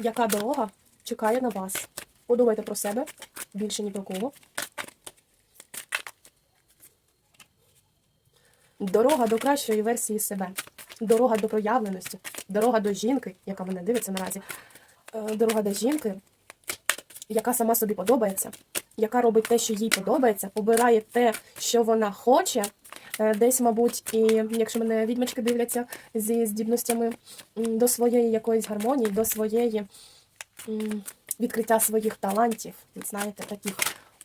яка дорога чекає на вас. Подумайте про себе, більше ні про кого. Дорога до кращої версії себе, дорога до проявленості, дорога до жінки, яка мене дивиться наразі, Е, дорога до жінки, яка сама собі подобається, яка робить те, що їй подобається, обирає те, що вона хоче. Е, Десь, мабуть, і якщо мене відьмачки дивляться зі здібностями до своєї якоїсь гармонії, до своєї відкриття своїх талантів, знаєте, таких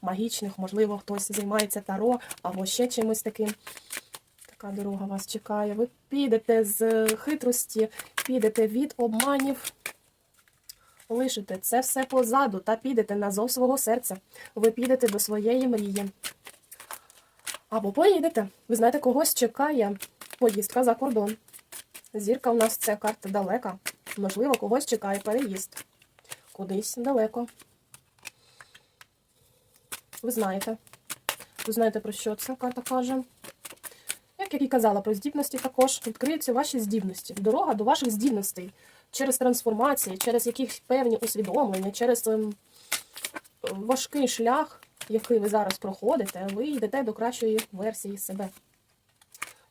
магічних, можливо, хтось займається таро або ще чимось таким. Така дорога вас чекає. Ви підете з хитрості, підете від обманів, лишите це все позаду та підете на зов свого серця. Ви підете до своєї мрії. Або поїдете. Ви знаєте, когось чекає поїздка за кордон. Зірка у нас це карта далека. Можливо, когось чекає переїзд. Кудись далеко. Ви знаєте. Ви знаєте, про що ця карта каже. Як я і казала, про здібності також відкриються ваші здібності. Дорога до ваших здібностей через трансформації, через якісь певні усвідомлення, через ем, важкий шлях, який ви зараз проходите, ви йдете до кращої версії себе.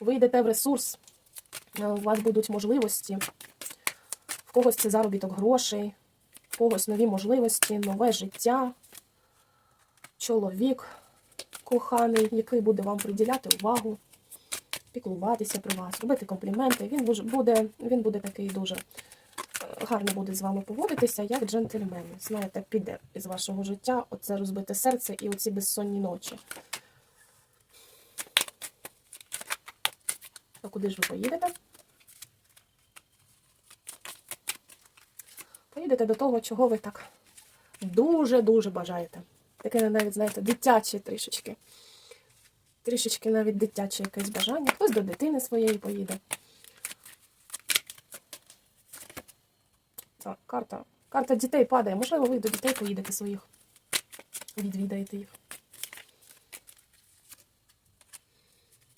Ви йдете в ресурс, е, у вас будуть можливості, в когось це заробіток грошей, в когось нові можливості, нове життя, чоловік коханий, який буде вам приділяти увагу, піклуватися про вас, робити компліменти. Він буде, він буде такий дуже гарно буде з вами поводитися, як джентльмен. Знаєте, піде із вашого життя оце розбите серце і оці безсонні ночі. А куди ж ви поїдете? Поїдете до того, чого ви так дуже-дуже бажаєте. Таке навіть, знаєте, дитяче трішечки. Трішечки навіть дитяче якесь бажання. Хтось до дитини своєї поїде. Так, карта. Карта дітей падає. Можливо, ви до дітей поїдете своїх. Відвідаєте їх.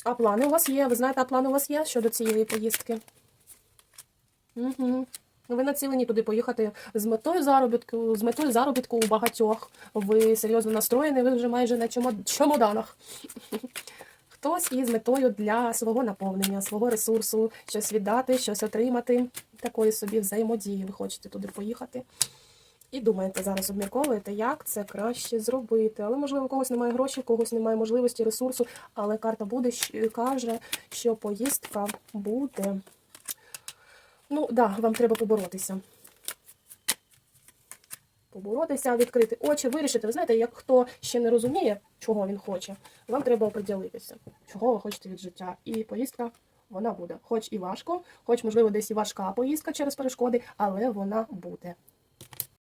А плани у вас є? Ви знаєте, а плани у вас є щодо цієї поїздки? Угу. Ви націлені туди поїхати з метою заробітку, з метою заробітку у багатьох. Ви серйозно настроєні, ви вже майже на чемоданах. Хтось із метою для свого наповнення, свого ресурсу, щось віддати, щось отримати. Такої собі взаємодії. Ви хочете туди поїхати. І думаєте, зараз обмірковуєте, як це краще зробити. Але, можливо, у когось немає грошей, у когось немає можливості, ресурсу, але карта буде каже, що поїздка буде. Ну, так, да, вам треба поборотися. Поборотися, відкрити очі, вирішити. Ви знаєте, як хто ще не розуміє, чого він хоче, вам треба оприділитися, чого ви хочете від життя. І поїздка вона буде. Хоч і важко, хоч, можливо, десь і важка поїздка через перешкоди, але вона буде.